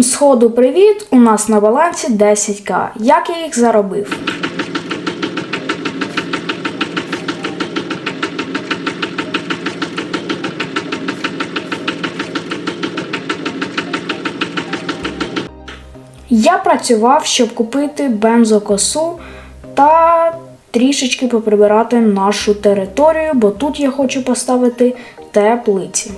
Всім сходу привіт! У нас на балансі 10к. Як я їх заробив? Я працював, щоб купити бензокосу та трішечки поприбирати нашу територію, бо тут я хочу поставити теплиці.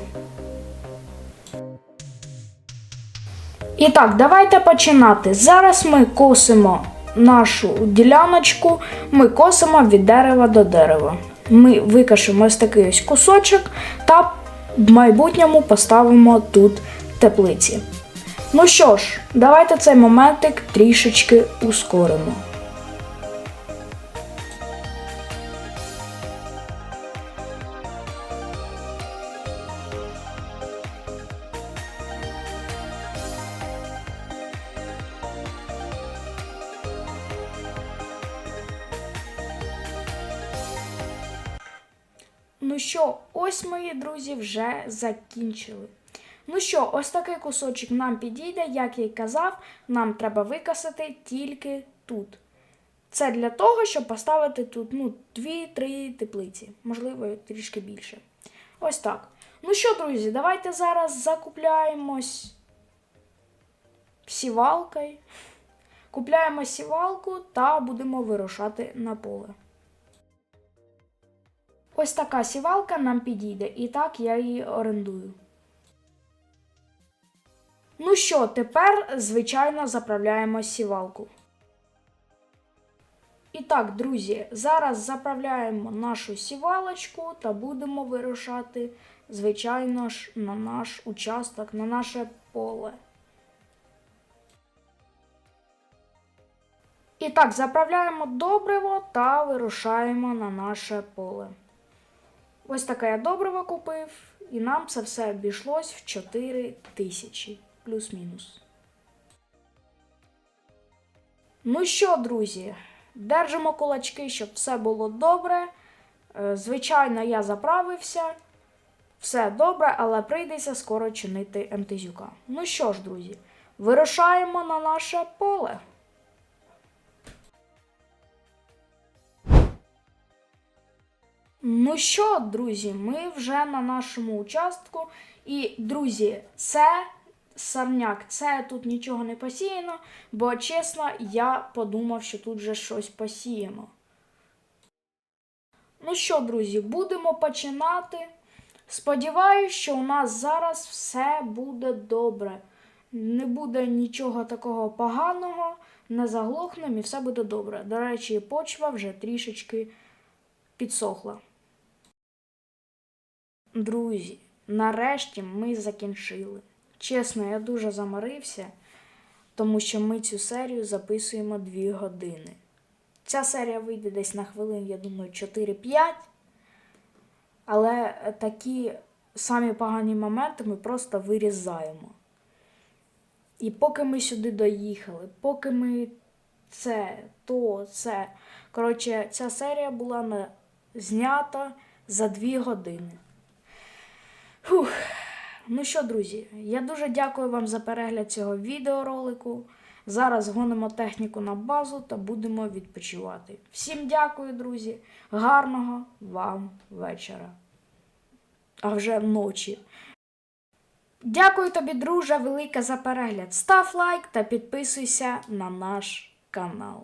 І так, давайте починати. Зараз ми косимо нашу діляночку, ми косимо від дерева до дерева. Ми викашемо ось такий ось кусочок та в майбутньому поставимо тут теплиці. Ну що ж, давайте цей моментик трішечки ускоримо. Що, ось мої друзі вже закінчили. Ну що, ось такий кусочок нам підійде, як я й казав, нам треба викасати тільки тут. Це для того, щоб поставити тут ну, 2-3 теплиці, можливо, трішки більше. Ось так. Ну що, друзі, давайте зараз закупляємось сівалкою. Купляємо сівалку та будемо вирушати на поле. Ось така сівалка нам підійде, і так я її орендую. Ну що, тепер, звичайно, заправляємо сівалку. І так, друзі, зараз заправляємо нашу сівалочку та будемо вирушати, звичайно ж, на наш участок, на наше поле. І так, заправляємо добриво та вирушаємо на наше поле. Ось таке я добриво купив, і нам це все обійшлось в 4 тисячі, плюс-мінус. Ну що, друзі, держимо кулачки, щоб все було добре. Е, Звичайно, я заправився. Все добре, але прийдеться скоро чинити МТЗюка. Ну що ж, друзі, вирушаємо на наше поле. Ну що, друзі, ми вже на нашому участку. І, друзі, це сорняк, це тут нічого не посіяно, бо чесно, я подумав, що тут вже щось посіємо. Ну що, друзі, будемо починати. Сподіваюсь, що у нас зараз все буде добре. Не буде нічого такого поганого, не заглохнемо і все буде добре. До речі, почва вже трішечки підсохла. Друзі, нарешті ми закінчили. Чесно, я дуже заморився, тому що ми цю серію записуємо 2 години. Ця серія вийде десь на хвилин, я думаю, 4-5. Але такі самі погані моменти ми просто вирізаємо. І поки ми сюди доїхали, поки ми це, то, це. Коротше, ця серія була знята за 2 години. Фух. Ну що, друзі, я дуже дякую вам за перегляд цього відеоролику. Зараз гонимо техніку на базу та будемо відпочивати. Всім дякую, друзі. Гарного вам вечора. А вже ночі. Дякую тобі, друже, велике за перегляд. Став лайк та підписуйся на наш канал.